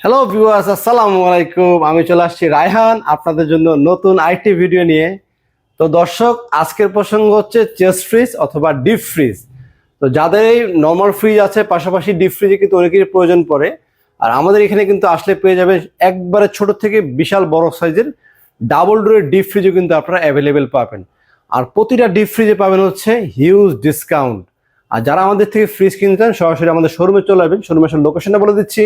Hello viewers আসসালামু আলাইকুম। আমি চলে আসছি রায়হান, আপনাদের জন্য নতুন আইটি ভিডিও নিয়ে। তো দর্শক, আজকের প্রসঙ্গ হচ্ছে চেস্ট ফ্রিজ অথবা ডিপ ফ্রিজ তো যাদের এই নর্মাল ফ্রিজ আছে, পাশাপাশি ডিপ ফ্রিজে কিন্তু অনেকেরই প্রয়োজন পড়ে। আর আমাদের এখানে কিন্তু আসলে পেয়ে যাবেন একবারে ছোট থেকে বিশাল বড় সাইজের ডাবল ডোরের ডিপ ফ্রিজও কিন্তু আপনারা অ্যাভেলেবেল পাবেন। আর প্রতিটা ডিপ ফ্রিজে পাবেন হচ্ছে হিউজ ডিসকাউন্ট আর যারা আমাদের থেকে ফ্রিজ কিনতে চান, সরাসরি আমাদের শোরুমে চলে আসবেন। শোরুমের লোকেশনটা বলে দিচ্ছি।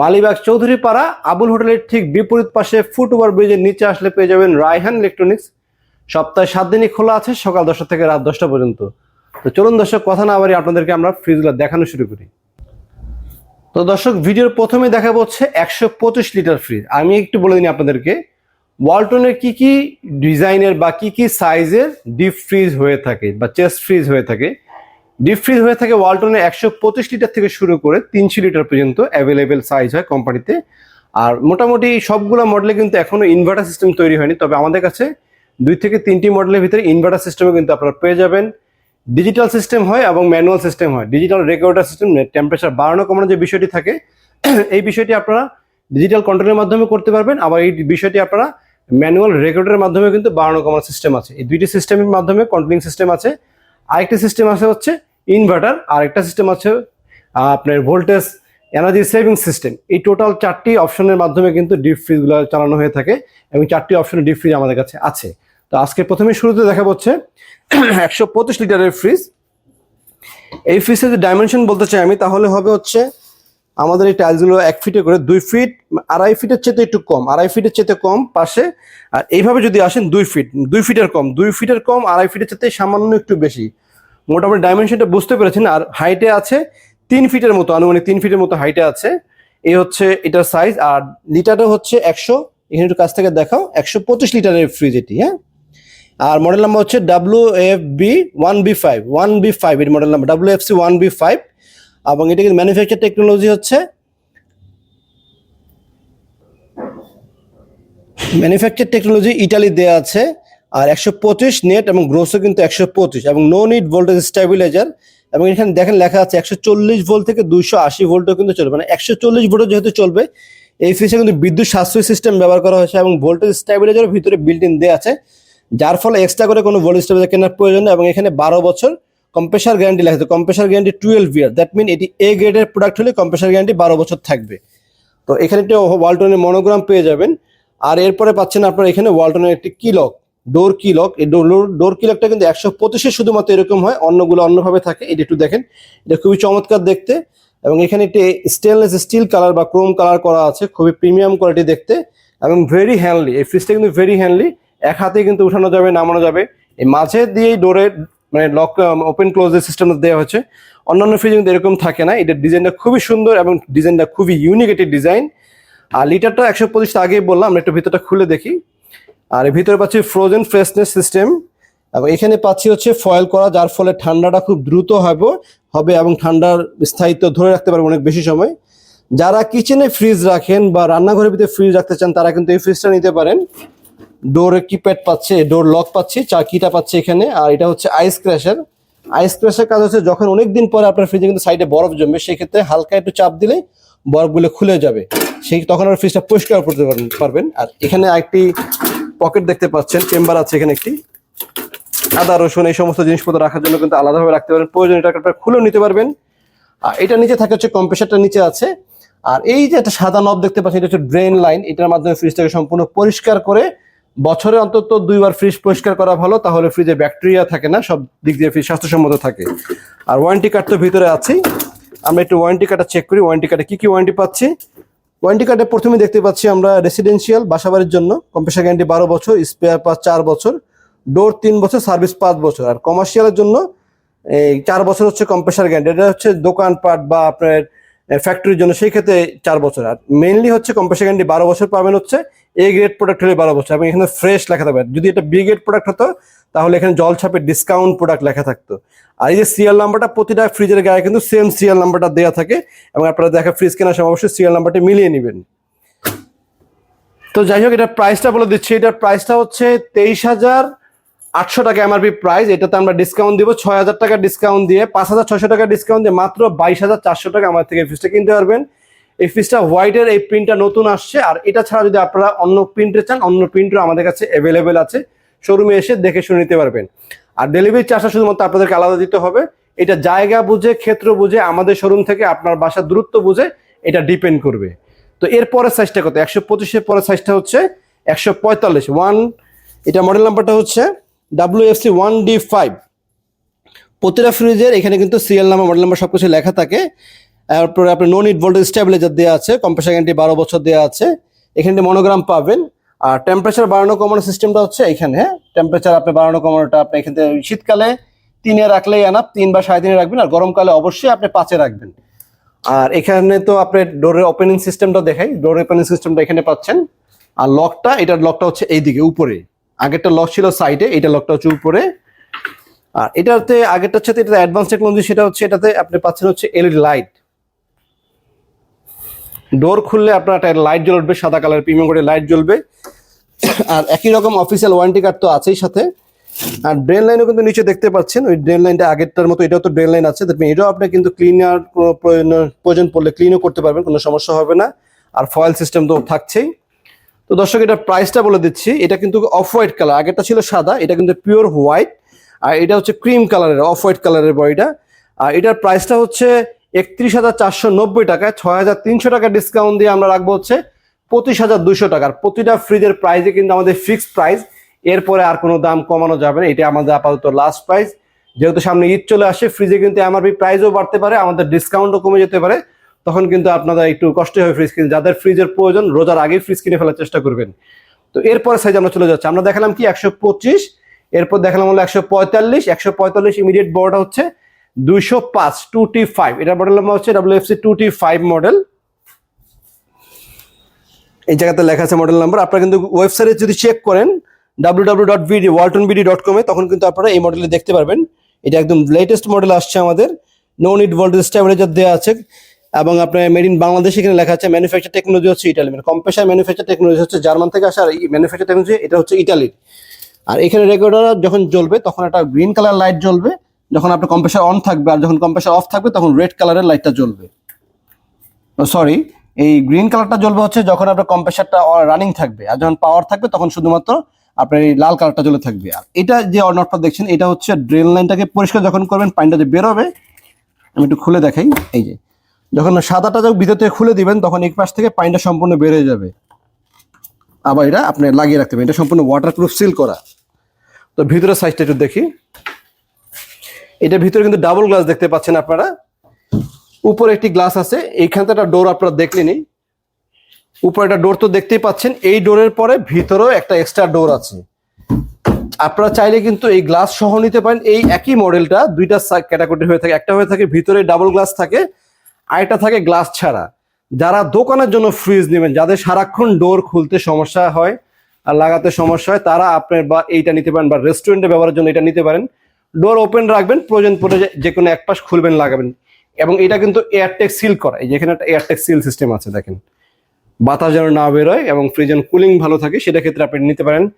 মালিবাগ চৌধুরী পাড়া আবুল হোটেলের ঠিক বিপরীত পাশে ফুট ওভার ব্রিজের নিচে আসলে পেয়ে যাবেন রায়হান ইলেকট্রনিক্স। সপ্তাহে সাত দিনই খোলা আছে, সকাল দশটা থেকে রাত দশটা পর্যন্ত। তো চলুন দর্শক, কথা না বাড়ি আপনাদেরকে আমরা ফ্রিজগুলো দেখানো শুরু করি। তো দর্শক, ভিডিওর প্রথমে দেখা হচ্ছে একশো পঁচিশ লিটার ফ্রিজ আমি একটু বলে দিই আপনাদেরকে, ওয়ালটনের কি কি ডিজাইনের বা কি কি সাইজের ডিপ ফ্রিজ হয়ে থাকে বা চেস্ট ফ্রিজ হয়ে থাকে ডিপ ফ্রিজ হয়ে থাকে ওয়ালটনের একশো পঁচিশ লিটার থেকে শুরু করে তিনশো লিটার পর্যন্ত অ্যাভেলেবেল সাইজ হয় কোম্পানিতে আর মোটামুটি সবগুলো মডেলে কিন্তু এখনও ইনভার্টার সিস্টেম তৈরি হয়নি, তবে আমাদের কাছে দুই থেকে তিনটি মডেলের ভিতরে ইনভার্টার সিস্টেমও কিন্তু আপনারা পেয়ে যাবেন। ডিজিটাল সিস্টেম হয় এবং ম্যানুয়াল সিস্টেম হয়। ডিজিটাল রেকর্ডার সিস্টেম টেম্পারেচার বাড়ানো কমানো যে বিষয়টি থাকে, এই বিষয়টি আপনারা ডিজিটাল কন্ট্রোলের মাধ্যমে করতে পারবেন। আবার এই বিষয়টি আপনারা ম্যানুয়াল রেকর্ডের মাধ্যমে কিন্তু বাড়ানো কমানো সিস্টেম আছে। এই দুইটি সিস্টেমের মাধ্যমে কন্ট্রোলিং সিস্টেম আছে। আরেকটি সিস্টেম আছে হচ্ছে ইনভার্টার আর একটা সিস্টেম আছে আপনার ভোল্টেজ এনার্জি সেভিং সিস্টেম এই টোটাল চারটি অপশনের মাধ্যমে কিন্তু ডিপ ফ্রিজগুলো চালানো হয়ে থাকে এবং চারটি অপশনে ডিপ ফ্রিজ আমাদের কাছে আছে। তো আজকে প্রথমে শুরুতে দেখা হচ্ছে একশো পঁচিশ লিটারের ফ্রিজ এই ফ্রিজের যে ডাইমেনশন বলতে চাই আমি, তাহলে হবে হচ্ছে আমাদের এই টাইলসগুলো এক ফিটে করে দুই ফিট আড়াই ফিটের চেতে একটু কম, আড়াই ফিটের চেতে কম পাশে। আর এইভাবে যদি আসেন দুই ফিট দুই ফিটের কম, দুই ফিটের কম, আড়াই ফিটের চেয়ে সামান্য একটু বেশি। মোটামুটি ডাইমেনশনটা বুঝতে পেরেছেন, আর হাইটে আছে তিন ফিটের মতো, আনুমানিক তিন ফিটের মতো হাইটে আছে। এই হচ্ছে এটার সাইজ আর লিটারটা হচ্ছে একশো, এখানে একটু কাছ থেকে দেখাও, একশো পঁচিশ লিটারের ফ্রিজ এটি হ্যাঁ? আর মডেল নাম্বার হচ্ছে W F B one B five one B five এর model number W F C one B five এবং এটা কিন্তু ম্যানুফ্যাকচার টেকনোলজি হচ্ছে ম্যানুফ্যাকচার টেকনোলজি ইটালি দেওয়া আছে, আর একশো পঁচিশ নেট এবং গ্রোসও কিন্তু একশো পঁচিশ, এবং নো নিট ভোল্টেজ স্টেবিলাইজার এবং এখানে দেখেন লেখা আছে একশো চল্লিশ ভোল্ট থেকে দুইশো আশি ভোল্টও কিন্তু চলবে মানে একশো চল্লিশ ভোল্টও যেহেতু চলবে, এই ফ্রিজে কিন্তু বিদ্যুৎ সাশ্রয়ী সিস্টেম ব্যবহার করা হয়েছে, এবং ভোল্টেজ স্টেবিলাইজার ভিতরে বিল্ট ইন দেওয়া আছে, যার ফলে এক্সট্রা করে কোনো ভোল্টেজ স্টেবিলাইজার কেনার প্রয়োজন নেই, এবং এখানে বারো বছর কম্প্রেসার গ্যারান্টি লেখা compressor guarantee twelve year that mean এটি এ গ্রেডের প্রোডাক্ট হলে কম্প্রেসার গ্যারান্টি বারো বছর থাকবে। তো এখানে একটি ওয়ালটনের মনোগ্রাম পেয়ে যাবেন। আর এরপরে পাচ্ছেন আপনার এখানে ওয়ালটনের একটি কিলক ডোর কিলক এই ডোর কিলকটা কিন্তু একশো পঁচিশে শুধুমাত্র এরকম হয়, অন্যগুলো অন্যভাবে থাকে। এটা একটু দেখেন, এটা খুবই চমৎকার দেখতে। এবং এখানে একটি স্টেনলেস স্টিল কালার বা ক্রোম কালার করা আছে, খুবই প্রিমিয়াম কোয়ালিটি দেখতে। এবং ভেরি হ্যান্ডলি এই ফ্রিজটা কিন্তু ভেরি হ্যান্ডলি এক হাতে কিন্তু উঠানো যাবে, নামানো যাবে। এই মাঝে দিয়েই ডোরের মানে লক ওপেন ক্লোজের সিস্টেম দেওয়া হচ্ছে অন্যান্য ফ্রিজ কিন্তু এরকম থাকে না। এটার ডিজাইনটা খুবই সুন্দর এবং ডিজাইনটা খুবই ইউনিক একটি ডিজাইন আর লিটারটা একশো পঁচিশ আগেই বললাম, আমরা একটু ভিতরটা খুলে দেখি। আর ভিতরে পাচ্ছি ফ্রোজেন ফ্রেশনেস সিস্টেম এবং এখানে পাচ্ছি হচ্ছে ফয়েল করা, যার ফলে ঠান্ডাটা খুব দ্রুত হবে হবে এবং ঠান্ডার স্থায়িত্ব ধরে রাখতে পারবে অনেক বেশি সময়। যারা কিচেনে ফ্রিজ রাখেন বা রান্নাঘরের ভিতরে ফ্রিজ রাখতে চান, তারা কিন্তু এই ফ্রিজটা নিতে পারেন। ডোরে কিপ্যাড পাচ্ছে ডোর লক পাচ্ছি চাকিটা পাচ্ছে এখানে, আর এটা হচ্ছে আইস ক্র্যাশার আইস ক্র্যাশের কাজ হচ্ছে যখন অনেক দিন পরে আপনার ফ্রিজে কিন্তু সাইডে বরফ জমবে সেই ক্ষেত্রে হালকা একটু চাপ দিলে বরফগুলো খুলে যাবে। সেই তখন আর ফ্রিজটা পরিষ্কার করতে পারবেন- পারবেন। আর এখানে একটি পকেট দেখতে পাচ্ছেন চেম্বার আছে এখানে একটি। আদা, রসুন এই সমস্ত জিনিসপত্র রাখার জন্য কিন্তু আলাদাভাবে রাখতে পারেন প্রয়োজন এটা আপনারা খুলেও নিতে পারবেন। আর এটা নিচে থাকে হচ্ছে কম্প্রেসারটা নিচে আছে। আর এই যে একটা সাদা নব দেখতে পাচ্ছেন, এটা হচ্ছে ড্রেন লাইন এটার মাধ্যমে ফ্রিজটাকে সম্পূর্ণ পরিষ্কার করে বছরে অন্তত দুইবার ফ্রিজ পরিষ্কার করা ভালো, তাহলে ফ্রিজে ব্যাকটেরিয়া থাকে না, সব দিক দিয়ে ফ্রিজ স্বাস্থ্যসম্মত থাকে। আর ওয়ারেন্টি কার্ড তো ভিতরে আছেই আমরা একটু ওয়ারেন্টি কার্ডটা চেক করি ওয়ারেন্টি কার্ডে কি কি ওয়ারেন্টি পাচ্ছি? ওয়ারেন্টি কার্ডে প্রথমে দেখতে পাচ্ছি আমরা রেসিডেন্সিয়াল বাসাবাড়ির জন্য কম্প্রেসার গ্যারান্টি বারো বছর স্পেয়ার পাঁচ চার বছর ডোর তিন বছর সার্ভিস পাঁচ বছর। আর কমার্শিয়ালের জন্য, এই চার বছর হচ্ছে কম্প্রেসার গ্যারান্টি এটা হচ্ছে দোকানপাট বা আপনার ফ্যাক্টরির জন্য, সেই ক্ষেত্রে চার বছর। আর মেইনলি হচ্ছে কম্প্রেসার গ্যারান্টি বারো বছর পাবেন হচ্ছে এ গ্রেড প্রোডাক্ট হলে বারো বছর এবং এখানে ফ্রেশ লেখা থাকবে। যদি এটা বি গ্রেড প্রোডাক্ট হতো, তাহলে এখানে জল ছাপে ডিসকাউন্ট প্রোডাক্ট লেখা থাকতো। আর এই যে সিরিয়াল নাম্বারটা প্রতিটা ফ্রিজের গায়ে কিন্তু সেম সিরিয়াল নাম্বারটা দেওয়া থাকে। এবং আপনারা দেখা ফ্রিজ কেনার সময় অবশ্যই সিরিয়াল নাম্বারটা মিলিয়ে নেবেন। তো যাই হোক, এটার প্রাইসটা বলে দিচ্ছি। এটার প্রাইসটা হচ্ছে তেইশ হাজার আটশো টাকা এমআরপি প্রাইস এটাতে আমরা ডিসকাউন্ট দিব। ছয় হাজার টাকা ডিসকাউন্ট দিয়ে, পাঁচ হাজার ছশো টাকা ডিসকাউন্ট দিয়ে, মাত্র বাইশ হাজার চারশো টাকা আমার থেকে ফ্রিজটা কিনতে পারবেন। এই ফ্রিজটা হোয়াইটের এই প্রিন্টটা নতুন আসছে, আর এটা ছাড়া যদি আপনারা অন্য প্রিন্টে চান, অন্য প্রিন্টও আমাদের কাছে অ্যাভেলেবেল আছে। শোরুমে এসে দেখে শুনে নিতে পারবেন। আর ডেলিভারি চার্জটা শুধুমাত্র আপনাদেরকে আলাদা দিতে হবে। এটা জায়গা বুঝে, ক্ষেত্র বুঝে, আমাদের শোরুম থেকে আপনার বাসার দূরত্ব বুঝে এটা ডিপেন্ড করবে। তো এর পরের সাইজটা কত? একশো পঁচিশের পরের সাইজটা হচ্ছে একশো পঁয়তাল্লিশ। ওয়ান এটা মডেল নাম্বারটা হচ্ছে W F C one D five প্রতিটা ফ্রিজের এখানে কিন্তু সিরিয়াল নাম্বার মডেল নাম্বার সব কিছু লেখা থাকে। তারপরে আপনার নো নিট ভোল্টেজ স্টেবিলাইজার দেওয়া আছে কম্প্রেসার গ্যারান্টি বারো বছর দেওয়া আছে। এখানে মনোগ্রাম পাবেন। আর টেম্পারেচার বাড়ানো কমানো সিস্টেমটা হচ্ছে এখানে হ্যাঁ? টেম্পারেচার আপনি বাড়ানো কমানোটা আপনি এখান থেকে শীতকালে তিনে রাখলেই আনাপ তিন বা সাড়ে তিনে রাখবেন, আর গরমকালে অবশ্যই আপনি পাঁচে রাখবেন। আর এখানে তো আপনি ডোরের ওপেনিং সিস্টেমটা দেখাই ডোর ওপেনিং সিস্টেমটা এখানে পাচ্ছেন। আর লকটা এটার লকটা হচ্ছে এইদিকে, উপরে। আগেরটা লক ছিল সাইডে এটা লকটা হচ্ছে উপরে। আর এটাতে আগেরটার সাথে এটা অ্যাডভান্স টেকনোলজি সেটা হচ্ছে, এটাতে আপনি পাচ্ছেন হচ্ছে এলইডি লাইট ডোর খুললে আপনার একটা লাইট জ্বলবে, সাদা কালার প্রিমিয়াম করে লাইট জ্বলবে। আর একই রকম অফিসিয়াল ওয়ারেন্টি কার্ড তো আছেই সাথে। আর ড্রেন লাইনও কিন্তু নিচে দেখতে পাচ্ছেন, ওই ড্রেন লাইনটা আগেরটার মতো এটাও তো ড্রেন লাইন আছে। দেখবেন এটাও আপনি কিন্তু ক্লিনার প্রয়োজন পড়লে ক্লিনও করতে পারবেন, কোনো সমস্যা হবে না। আর ফয়েল সিস্টেম তো থাকছেই। তো দর্শক এটার প্রাইসটা বলে দিচ্ছি। এটা কিন্তু অফ হোয়াইট কালার আগেরটা ছিল সাদা, এটা কিন্তু পিওর হোয়াইট আর এটা হচ্ছে ক্রিম কালারের অফ হোয়াইট কালারের বডিটা। আর এটার প্রাইসটা হচ্ছে একত্রিশ হাজার চারশো নব্বই টাকায় ছয় হাজার তিনশো টাকা ডিসকাউন্ট দিয়ে আমরা রাখব হচ্ছে পঁচিশ হাজার দুশো টাকার। প্রতিটা ফ্রিজের প্রাইসে কিন্তু আমাদের ফিক্সড প্রাইস এরপরে আর কোনো দাম কমানো যাবে না। এটা আমাদের আপাতত লাস্ট প্রাইস যেহেতু সামনে ঈদ চলে আসে ফ্রিজে কিন্তু এমআরপি প্রাইসও বাড়তে পারে, আমাদের ডিসকাউন্টও কমে যেতে পারে। তখন কিন্তু আপনারা একটু কষ্ট হবে ফ্রিজ কিনে যাদের ফ্রিজের প্রয়োজন, রোজার আগেই ফ্রিজ কিনে ফেলার চেষ্টা করবেন। তো এরপরে সাইজ আমরা চলে যাচ্ছি। আমরা দেখালাম কি একশো পঁচিশ, এরপর দেখালাম হলো একশো পঁয়তাল্লিশ। একশো পঁয়তাল্লিশ ইমিডিয়েট বড়টা হচ্ছে দুইশো পাঁচ টু টি ফাইভ এটা মডেল নাম্বার হচ্ছে W F C two T five model এই জায়গাতে লেখা আছে মডেল নাম্বার আপনারা কিন্তু ওয়েবসাইটে যদি চেক করেন W W dot BD Walton BD dot কমে তখন কিন্তু আপনারা এই মডেলে দেখতে পারবেন। এটা একদম লেটেস্ট মডেল আসছে আমাদের। নো নিট ভোল্টেজ স্টেবিলাইজার দেওয়া আছে। এবং আপনার মেড ইন বাংলাদেশ এখানে লেখা আছে ম্যানুফ্যাকচার টেকনোলজি হচ্ছে ইটালি মানে কম্প্রেসার ম্যানুফ্যাকচার টেকনোলজি হচ্ছে জার্মান থেকে আসা, আর ম্যানুফ্যাকচার টেকনোলজি এটা হচ্ছে ইটালির আর এখানে রেগুলেটর যখন জ্বলবে, তখন একটা গ্রিন কালার লাইট জ্বলবে। যখন আপনার কম্প্রেসার অন থাকবে আর যখন কম্প্রেসার অফ থাকবে, তখন রেড কালারের লাইটটা জ্বলবে। সরি এই গ্রিন কালারটা জ্বলবে হচ্ছে যখন আপনার কম্প্রেসারটা রানিং থাকবে। আর যখন পাওয়ার থাকবে, তখন শুধুমাত্র আপনার এই লাল কালারটা জ্বলে থাকবে। আর এটা যে অনটটা দেখছেন, এটা হচ্ছে ড্রেন লাইনটাকে পরিষ্কার যখন করবেন, পানিটা যে বেরোবে আমি একটু খুলে দেখাই। এই যে, যখন সাদাটা যখন ভিতর থেকে খুলে দিবেন, তখন এক পাশ থেকে পানিটা সম্পূর্ণ বেড়ে যাবে। আবার এটা আপনি লাগিয়ে রাখতে হবে এটা সম্পূর্ণ ওয়াটারপ্রুফ সিল করা। তো ভিতরের সাইজটা একটু দেখি। এটার ভিতরে কিন্তু ডাবল গ্লাস দেখতে পাচ্ছেন আপনারা। উপরে একটি গ্লাস আছে এইখানটা একটা ডোর আপনারা দেখলেনি উপরে একটা ডোর তো দেখতেই পাচ্ছেন, এই ডোরের পরে ভিতরেও একটা এক্সট্রা ডোর আছে। আপনারা চাইলে কিন্তু এই গ্লাস সহ নিতে পারেন, এই একই মডেলটা দুইটা ক্যাটাগরি হয়ে থাকে। একটা হয়ে থাকে, ভিতরে ডাবল গ্লাস থাকে, আরেকটা থাকে গ্লাস ছাড়া। যারা দোকানের জন্য ফ্রিজ নেবেন, যাদের সারাক্ষণ ডোর খুলতে সমস্যা হয় আর লাগাতে সমস্যা হয়, তারা আপনার বা এইটা নিতে পারেন বা রেস্টুরেন্টে ব্যবহারের জন্য এটা নিতে পারেন। ডোর ওপেন রাখবেন, প্রয়োজন পড়ে যে- কোনো এক পাশ খুলবেন, লাগাবেন। এবং এটা কিন্তু এয়ারটেক সিল করা। এই যেখানে একটা এয়ারটেক সিল সিস্টেম আছে, দেখেন। বাতাস যেন না বেরোয় এবং ফ্রিজের কুলিং ভালো থাকে, সেটা ক্ষেত্রে আপনি নিতে পারেন।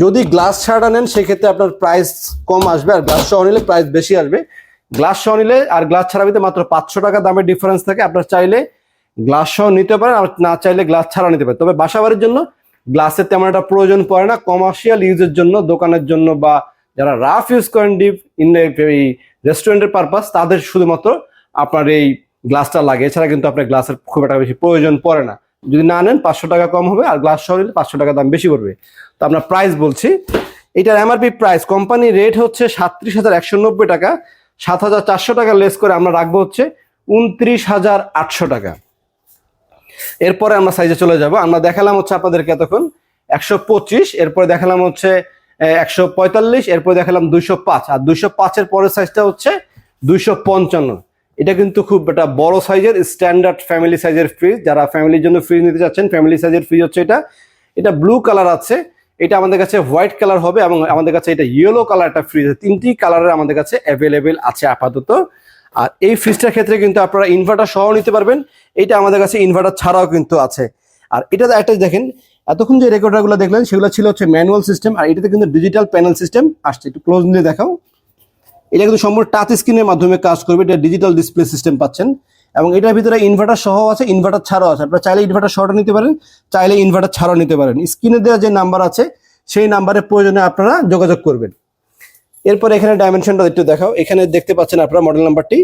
যদি গ্লাস ছাড়া নেন, সেক্ষেত্রে আপনার প্রাইস কম আসবে, আর গ্লাস সহ নিলে প্রাইস বেশি আসবে। গ্লাস সহ নিলে, আর গ্লাস ছাড়া নিতে মাত্র পাঁচশো টাকা দামের ডিফারেন্স থাকে। আপনার চাইলে গ্লাস সহ নিতে পারেন, আর না চাইলে গ্লাস ছাড়া নিতে পারেন। তবে বাসাবাড়ির জন্য গ্লাসের তেমন একটা প্রয়োজন পড়ে না। কমার্শিয়াল ইউজের জন্য, দোকানের জন্য বা যারা রাফ ইউজ করেন ডিপ ইন এই রেস্টুরেন্টের পারপাস তাদের শুধুমাত্র আপনার এই গ্লাসটা লাগে। এছাড়া কিন্তু আপনার গ্লাসের খুব একটা বেশি প্রয়োজন পড়ে না। যদি না নেন, পাঁচশো টাকা কম হবে আর গ্লাস সহ নিলে পাঁচশো টাকা দাম বেশি পড়বে। তো আপনার প্রাইস বলছি। এটার এমআরপি প্রাইস কোম্পানি রেট হচ্ছে সাতত্রিশ হাজার একশো নব্বই টাকা। সাত হাজার চারশো টাকা লেস করে আমরা রাখব হচ্ছে উনত্রিশ হাজার আটশো টাকা। এরপরে আমরা সাইজে চলে যাব। আমরা দেখালাম হচ্ছে আপনাদেরকে এতক্ষণ একশো পঁচিশ, এরপরে দেখালাম হচ্ছে একশো পঁয়তাল্লিশ, এরপরে দেখালাম দুইশো পাঁচ। আর দুইশো পাঁচের পরের সাইজটা হচ্ছে দুইশো পঞ্চান্ন। এটা কিন্তু খুব একটা বড় সাইজের স্ট্যান্ডার্ড ফ্যামিলি সাইজের ফ্রিজ যারা ফ্যামিলির জন্য ফ্রিজ নিতে চাচ্ছেন ফ্যামিলি সাইজের ফ্রিজ হচ্ছে এটা। এটা ব্লু কালার আছে। এটা আমাদের কাছে হোয়াইট কালার হবে এবং আমাদের কাছে এটা ইয়েলো কালার একটা ফ্রিজ তিনটি কালারের আমাদের কাছে অ্যাভেলেবেল আছে আপাতত। আর এই ফ্রিজটার ক্ষেত্রে কিন্তু আপনারা ইনভার্টার সহ নিতে পারবেন। এটা আমাদের কাছে ইনভার্টার ছাড়াও কিন্তু আছে। আর এটা একটা দেখেন এতক্ষণ যে রেকর্ডারগুলো দেখলেন, সেগুলো ছিল হচ্ছে ম্যানুয়াল সিস্টেম আর এটাতে কিন্তু ডিজিটাল প্যানেল সিস্টেম আসছে। একটু ক্লোজ নিয়ে দেখাও। এটা কিন্তু সম্পূর্ণ টাচ স্ক্রিনের মাধ্যমে কাজ করবে, এটা ডিজিটাল ডিসপ্লে সিস্টেম পাচ্ছেন। এবং এটার ভিতরে ইনভার্টার সহ আছে ইনভার্টার ছাড়াও আছে। আপনারা চাইলে ইনভার্টার সহটা নিতে পারেন, চাইলে ইনভার্টার ছাড়াও নিতে পারেন। স্ক্রিনে দেওয়া যে নাম্বার আছে, সেই নাম্বারের প্রয়োজনে আপনারা যোগাযোগ করবেন। এরপর এখানে ডাইমেনশনটা একটু দেখাও। এখানে দেখতে পাচ্ছেন আপনারা মডেল নাম্বারটি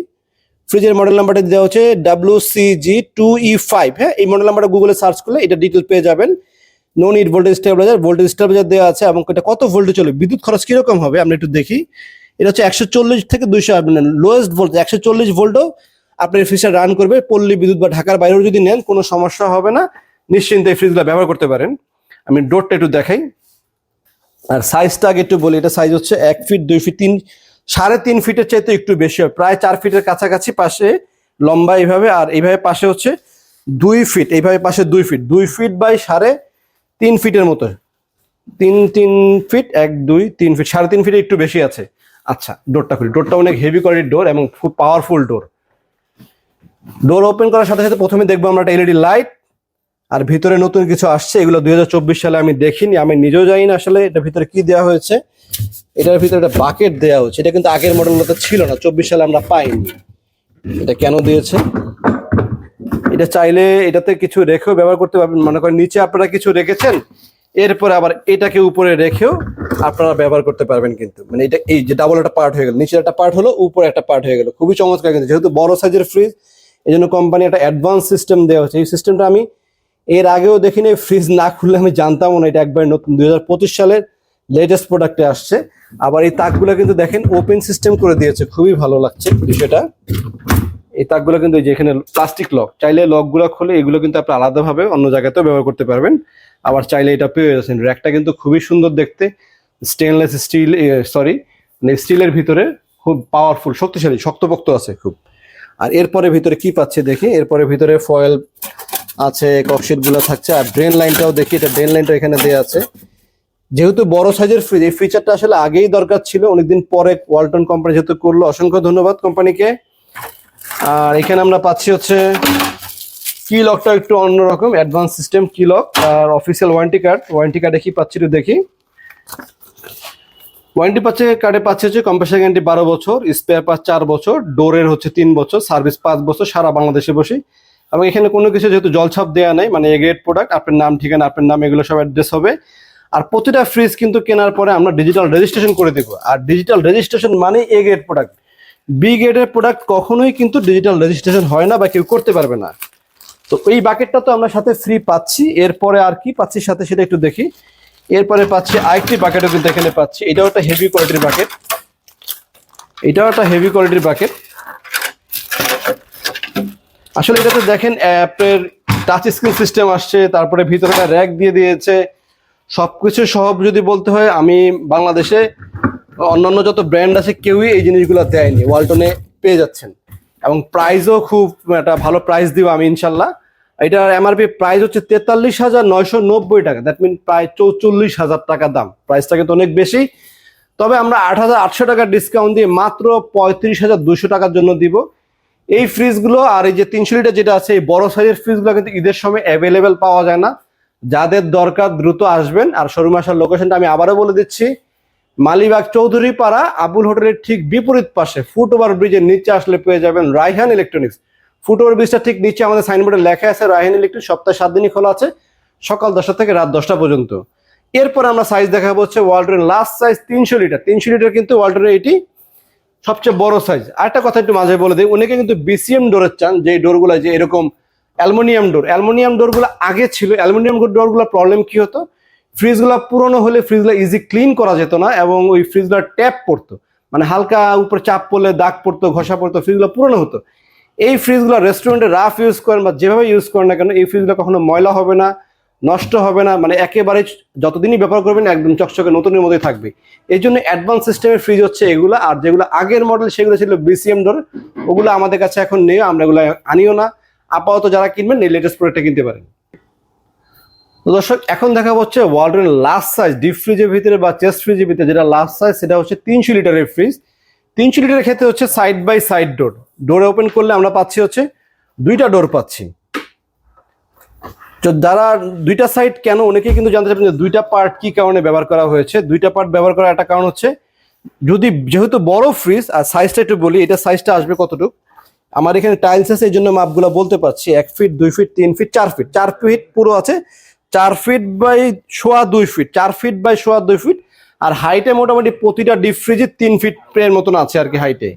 ফ্রিজের মডেল নাম্বারটি দেওয়া হচ্ছে W C G two E five হ্যাঁ এই মডেল নাম্বারটা গুগলে সার্চ করলে এটা ডিটেল পেয়ে যাবেন। No need voltage stabiliser voltage stabiliser দেওয়া আছে এবং এটা কত ভোল্টে চলে বিদ্যুৎ খরচ কীরকম হবে? আমরা একটু দেখি। এটা হচ্ছে একশো চল্লিশ থেকে দুইশো মানে লোয়েস্ট ভোল্ট একশো চল্লিশ ভোল্টও আপনার ফ্রিজটা রান করবে। পল্লী বিদ্যুৎ বা ঢাকার বাইরেও যদি নেন, কোনো সমস্যা হবে না। নিশ্চিন্তে এই ফ্রিজগুলো ব্যবহার করতে পারেন। আমি ডোরটা একটু দেখাই। আর সাইজটা আগে একটু বলি। এটা সাইজ হচ্ছে এক ফিট দুই ফিট তিন, সাড়ে তিন ফিটের চাইতে একটু বেশি হয়। প্রায় চার ফিটের কাছাকাছি পাশে লম্বা এইভাবে। আর এইভাবে পাশে হচ্ছে দুই ফিট এইভাবে পাশে দুই ফিট দুই ফিট বাই সাড়ে তিন ফিটের মতো। তিন তিন ফিট, এক, দুই, তিন ফিট, সাড়ে তিন ফিটে একটু বেশি আছে। আচ্ছা ডোরটা খুলি। ডোরটা অনেক হেভি কোয়ালিটির ডোর এবং খুব পাওয়ারফুল ডোর। ডোর ওপেন করার সাথে সাথে প্রথমে দেখব আমরা একটা এলইডি লাইট আর ভিতরে নতুন কিছু আসছে, এগুলো দুই হাজার চব্বিশ সালে আমি দেখিনি, আমি নিজেও জানি না আসলে এটা ভিতরে কি দেওয়া হয়েছে। এটার ভিতরে একটা বাকেট দেওয়া হচ্ছে এটা কিন্তু আগের মডেলগুলোতে ছিল না, চব্বিশ সালে আমরা পাইনি। এটা কেন দিয়েছে? এটা চাইলে এটাতে কিছু রেখেও ব্যবহার করতে পারবেন। মনে করেন নিচে আপনারা কিছু রেখেছেন, এরপরে আবার এটাকে উপরে রেখেও আপনারা ব্যবহার করতে পারবেন কিন্তু। মানে এটা এই যে ডাবল একটা পার্ট হয়ে গেল নিচে একটা পার্ট হলো, উপরে একটা পার্ট হয়ে গেল। খুবই চমৎকার কিন্তু, যেহেতু বড় সাইজের ফ্রিজ এই জন্য কোম্পানি একটা অ্যাডভান্স সিস্টেম দেওয়া হচ্ছে এই সিস্টেমটা আমি এর আগেও দেখিনি ফ্রিজ না খুললে আমি জানতামও না, এটা একবার নতুন। দুই হাজার পঁচিশ সালের লেটেস্ট প্রোডাক্টে আসছে। আবার এই তাকগুলো কিন্তু দেখেন ওপেন সিস্টেম করে দিয়েছে। খুবই ভালো লাগছে বিষয়টা। এই তাকগুলো কিন্তু যেখানে প্লাস্টিক লক চাইলে লকগুলো খুলে এগুলো কিন্তু আপনি আলাদাভাবে অন্য জায়গাতেও ব্যবহার করতে পারবেন। আবার চাইলে এটা পেয়ে যাচ্ছেন। র্যাকটা কিন্তু খুবই সুন্দর দেখতে। স্টেনলেস স্টিল সরি স্টিলের ভিতরে খুব পাওয়ারফুল শক্তিশালী, শক্তপোক্ত আছে খুব। আর এরপরে ভিতরে কি পাচ্ছে দেখি? এরপরে ভিতরে ফয়েল আছে ককশিটগুলো থাকছে। আর ড্রেন লাইনটাও দেখি। এটা ড্রেন লাইনটা এখানে দেওয়া আছে। যেহেতু বড় সাইজের ফ্রিজ এই ফিচারটা আসলে আগেই দরকার ছিল। অনেকদিন পরে ওয়ালটন কোম্পানি যেহেতু করল, অসংখ্য ধন্যবাদ কোম্পানিকে আর এখানে আমরা পাচ্ছি হচ্ছে কি লকটা একটু অন্যরকম অ্যাডভান্স সিস্টেম কি লক আর অফিসিয়াল ওয়ারেন্টি কার্ড ওয়ারেন্টি কার্ডে কি পাচ্ছি একটু দেখি। ওয়ারেন্টি পাচ্ছে কার্ডে পাচ্ছে হচ্ছে কম্প্রেসার গ্যারান্টি বারো বছর স্পেয়ার পাস চার বছর ডোরের হচ্ছে তিন বছর সার্ভিস পাঁচ বছর, সারা বাংলাদেশে বসে এবং এখানে কোনো কিছু যেহেতু জলছাপ দেওয়া নেই মানে এ গ্রেড প্রোডাক্ট আপনার নাম, ঠিকানা, আপনার নাম, এগুলো সব অ্যাড্রেস হবে। আর প্রতিটা ফ্রিজ কিন্তু কেনার পরে আমরা ডিজিটাল রেজিস্ট্রেশন করে দেবো। আর ডিজিটাল রেজিস্ট্রেশন মানে এ গ্রেড প্রোডাক্ট বি গ্রেডের প্রোডাক্ট কখনোই কিন্তু ডিজিটাল রেজিস্ট্রেশন হয় না বা কেউ করতে পারবে না। তো এই বাকেটটা তো আমরা সাথে ফ্রি পাচ্ছি। এরপরে আর কি পাচ্ছি সাথে সেটা একটু দেখি। এরপরে পাচ্ছি আরেকটি বাকেটও কিন্তু এখানে পাচ্ছি। এটাও একটা হেভি কোয়ালিটির বাকেট এটাও একটা হেভি কোয়ালিটির বাকেট আসলে এটাতে দেখেন, অ্যাপের টাচ স্ক্রিন সিস্টেম আসছে, তারপরে ভিতরে একটা র্যাক দিয়ে দিয়েছে। সব যদি বলতে হয়, আমি বাংলাদেশে অন্যান্য যত ব্র্যান্ড আছে কেউই এই জিনিসগুলো দেয়নি ওয়ালটনে পেয়ে যাচ্ছেন। এবং প্রাইসও খুব একটা ভালো প্রাইস দিব আমি, ইনশাল্লাহ। এটার এমআরপি প্রাইস হচ্ছে তেতাল্লিশ হাজার নয়শো নব্বই টাকা। দ্যাট মিন প্রায় চৌচল্লিশ হাজার টাকা দাম। প্রাইসটা কিন্তু অনেক বেশি। তবে আমরা আট হাজার আটশো টাকার ডিসকাউন্ট দিয়ে মাত্র পঁয়ত্রিশ হাজার দুশো টাকার জন্য দিব। এই ফ্রিজগুলো আর এই যে তিনশো লিটার যেটা আছে, এই বড় সাইজের ফ্রিজগুলো কিন্তু ঈদের সময় অ্যাভেলেবেল পাওয়া যায় না। যাদের দরকার দ্রুত আসবেন। আর শোরুম আসার লোকেশনটা আমি আবারও বলে দিচ্ছি। মালিবাগ চৌধুরী পাড়া আবুল হোটেলের ঠিক বিপরীত পাশে ফুট ওভার ব্রিজের নিচে আসলে পেয়ে যাবেন রাইহান ইলেকট্রনিক্স। ফুট ওভার ব্রিজটা ঠিক নিচে আমাদের সাইনবোর্ডে লেখা আছে রাইহান ইলেকট্রিক সপ্তাহে সাত দিনই খোলা আছে, সকাল দশটা থেকে রাত দশটা পর্যন্ত। এরপর আমরা সাইজ দেখাবো হচ্ছে ওয়ালটনের লাস্ট সাইজ তিনশো লিটার তিনশো লিটার কিন্তু ওয়ালটনের এটি সবচেয়ে বড় সাইজ আরেকটা কথা একটু মাঝে বলে দিই, অনেকে কিন্তু বিসিএম ডোরের চান, যে ডোরগুলো যে এরকম অ্যালমোনিয়াম ডোর অ্যালমোনিয়াম ডোরগুলো আগে ছিল, অ্যালমোনিয়াম ডোরগুলো প্রবলেম কি হতো? ফ্রিজগুলো পুরনো হলে ফ্রিজগুলো ইজি ক্লিন করা যেত না এবং ওই ফ্রিজগুলো ট্যাপ পড়তো। মানে হালকা উপর চাপ পড়লে দাগ পড়তো, ঘষা পড়তো, ফ্রিজগুলো পুরনো হতো। এই ফ্রিজগুলো রেস্টুরেন্টে রাফ ইউজ করেন বা যেভাবে ইউজ করেন না কেন, এই ফ্রিজগুলো কখনো ময়লা হবে না, নষ্ট হবে না মানে একেবারে যতদিনই ব্যবহার করবেন একদম চকচকে নতুনের মধ্যে থাকবে। এই জন্য অ্যাডভান্স সিস্টেমের ফ্রিজ হচ্ছে এগুলো, আর যেগুলো আগের মডেল সেগুলো ছিল বিসিএম ডোর ওগুলো আমাদের কাছে এখন নেই, আমরা এগুলো আনিও না। আপাতত যারা কিনবেন, এই লেটেস্ট প্রোডাক্টটা কিনতে পারেন। দর্শক, এখন দেখা হচ্ছে ওয়ার্ল্ডের লাস্ট সাইজ ডিপ ফ্রিজের ভিতরে বা চেস্ট ফ্রিজের ভিতরে। যেটা লাস্ট সাইজ সেটা হচ্ছে তিনশো লিটারের ফ্রিজ তিনশো লিটারের ক্ষেত্রে হচ্ছে side by side door door open করলে আমরা পাচ্ছি হচ্ছে দুইটা ডোর পাচ্ছি। তো যারা দুইটা সাইড কেন, অনেকেই কিন্তু জানতে চাবেন যে দুইটা পার্ট কি কারণে ব্যবহার করা হয়েছে। দুইটা পার্ট ব্যবহার করার একটা কারণ হচ্ছে, যদি যেহেতু বড় ফ্রিজ আর সাইজটা একটু বলি, এটা সাইজটা আসবে কতটুকু? আমার এখানে টাইলস আছে, এই জন্য মাপগুলো বলতে পারছি, এক ফিট দুই ফিট তিন ফিট চার ফিট চার ফিট পুরো আছে চার ফিট বাই সোয়া দুই ফিট চার ফিট বাই সোয়া দুই ফিট আর হাইটে মোটামুটি প্রতিটা ডিপ ফ্রিজে তিন ফিট এর মতন আছে আর কি হাইটে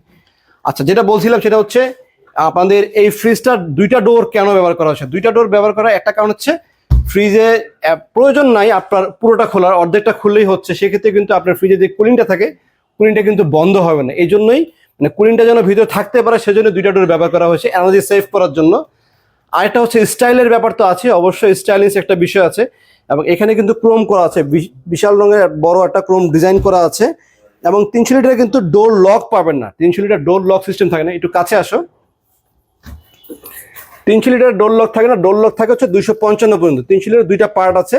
আচ্ছা যেটা বলছিলাম সেটা হচ্ছে আপনাদের এই ফ্রিজটার দুইটা ডোর কেন ব্যবহার করা হচ্ছে? দুইটা ডোর ব্যবহার করার একটা কারণ হচ্ছে ফ্রিজে প্রয়োজন নাই আপনার পুরোটা খোলার, অর্ধেকটা খুললেই হচ্ছে। সেক্ষেত্রে কিন্তু আপনার ফ্রিজে যে কুলিংটা থাকে কুলিংটা কিন্তু বন্ধ হবে না। এই জন্যই মানে কুলিংটা যেন ভিতরে থাকতে পারে, সেজন্য দুইটা ডোর ব্যবহার করা হয়েছে। এনার্জি সেভ করার জন্য আরেকটা হচ্ছে স্টাইলের ব্যাপার তো আছে, অবশ্যই স্টাইলিশ একটা বিষয় আছে। এবং এখানে কিন্তু ক্রোম করা আছে বিশাল রঙের বড় একটা ক্রোম ডিজাইন করা আছে। এবং তিনশো লিটারে কিন্তু ডোর লক পাবেন না, তিনশো লিটার ডোর লক সিস্টেম থাকে না, একটু কাছে আসো। তিনশো লিটার ডোর লক থাকে না ডোর লক থাকে হচ্ছে দুইশো পঞ্চান্ন পর্যন্ত, তিনশো লিটার দুইটা পার্ট আছে।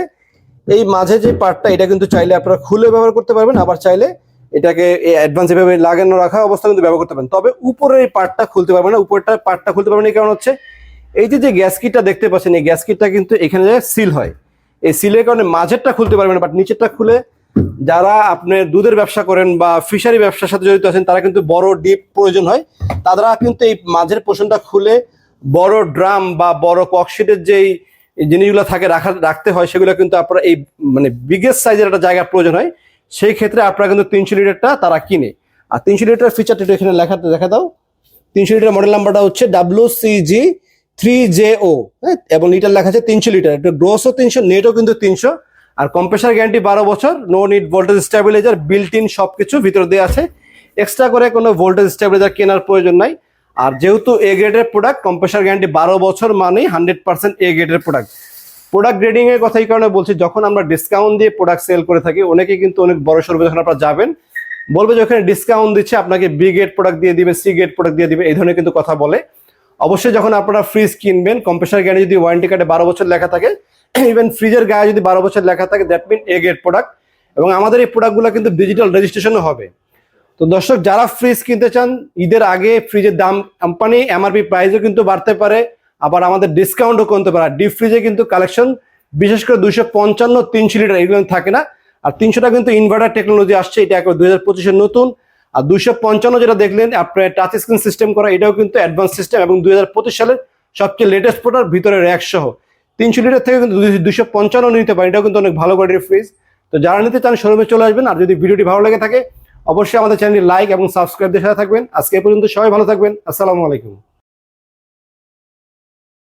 এই মাঝে যে পার্টটা এটা কিন্তু চাইলে আপনারা খুলে ব্যবহার করতে পারবেন, আবার চাইলে এটাকে অ্যাডভান্স এভাবে লাগানো, রাখা অবস্থা কিন্তু ব্যবহার করতে পারবেন তবে উপরের এই পার্টটা খুলতে পারবেন না উপরটা পার্টটা খুলতে পারবেন এই কারণ হচ্ছে এই যে যে গ্যাস কিটটা দেখতে পাচ্ছেন, এই গ্যাস কিটটা কিন্তু এখানে সিল হয়। এই সিলের কারণে মাঝেরটা খুলতে পারবেন বাট নিচেরটা খুলে যারা আপনি দুধের ব্যবসা করেন বা ফিশারি ব্যবসার সাথে জড়িত আছেন, তারা কিন্তু বড় ডিপ প্রয়োজন হয়। তারা কিন্তু এই মাঝের পোষণটা খুলে বড় ড্রাম বা বড় ককশিটের যেই জিনিসগুলো থাকে, রাখা রাখতে হয়, সেগুলো কিন্তু আপনারা এই মানে বিগেস্ট সাইজের একটা জায়গা প্রয়োজন হয়। সেই ক্ষেত্রে আপনারা কিন্তু তিনশো লিটারটা তারা কিনে। আর তিনশো লিটার ফিচারটা এখানে লেখা দেখা দাও। তিনশো লিটার মডেল নাম্বারটা হচ্ছে W CG three J O এবং লিটার লেখা আছে তিনশো লিটার এটা গ্রোসও তিনশো নেটও কিন্তু তিনশো। আর কম্প্রেসার গ্যারান্টি বারো বছর no need voltage stabiliser built in সব কিছু ভিতরে দেওয়া আছে। এক্সট্রা করে কোনো ভোল্টেজ স্টেবিলাইজার কেনার প্রয়োজন নাই। আর যেহেতু এ গ্রেডের প্রোডাক্ট কম্প্রেসার গ্যারান্টি বারো বছর মানেই হান্ড্রেড পার্সেন্ট এ গ্রেডের প্রোডাক্ট প্রোডাক্ট গ্রেডিং এর কথা এই কারণে বলছি, যখন আমরা ডিসকাউন্ট দিয়ে প্রোডাক্ট সেল করে থাকি অনেকে কিন্তু অনেক বড় সরবে যখন আপনারা যাবেন, বলবে যে ওখানে ডিসকাউন্ট দিচ্ছে, আপনাকে বি গ্রেড প্রোডাক্ট দিয়ে দিবে সি গ্রেড প্রোডাক্ট দিয়ে দিবে, এই ধরনের কিন্তু কথা বলে। অবশ্যই যখন আপনারা ফ্রিজ কিনবেন কম্প্রেসার গ্যারান্টি যদি ওয়ারেন্টি কার্ডে বারো বছর লেখা থাকে ইভেন ফ্রিজের গায়ে যদি বারো বছর লেখা থাকে that mean A grade product এবং আমাদের এই প্রোডাক্টগুলো কিন্তু ডিজিটাল রেজিস্ট্রেশনও হবে। তো দর্শক, যারা ফ্রিজ কিনতে চান, ঈদের আগে ফ্রিজের দাম কোম্পানি এমআরপি প্রাইসও কিন্তু বাড়তে পারে, আবার আমাদের ডিসকাউন্টও করতে পারে। ডিপ ফ্রিজে কিন্তু কালেকশন বিশেষ করে দুইশো পঞ্চান্ন তিনশো লিটার এগুলো থাকে না। আর তিনশোটা কিন্তু ইনভার্টার টেকনোলজি আসছে, এটা একবার দুই হাজার পঁচিশের নতুন। আর দুইশো পঞ্চান্ন যেটা দেখলেন, আপনার টাচ স্ক্রিন সিস্টেম করা, এটাও কিন্তু অ্যাডভান্স সিস্টেম এবং দুই হাজার পঁচিশ সালের সবচেয়ে লেটেস্ট প্রোডাক্ট ভিতরে র্যাক সহ। তিনশো লিটার থেকে কিন্তু দুইশো পঞ্চান্ন নিতে পারেন, এটাও কিন্তু অনেক ভালো কোয়ালিটির ফ্রিজ তো যারা নিতে চান শোরুমে চলে আসবেন, আর যদি ভিডিওটি ভালো লেগে থাকে, অবশ্যই আমাদের চ্যানেলটি লাইক এবং সাবস্ক্রাইব দিয়ে সাথে থাকবেন। আজকে পর্যন্ত সবাই ভালো থাকবেন। আসসালামু আলাইকুম।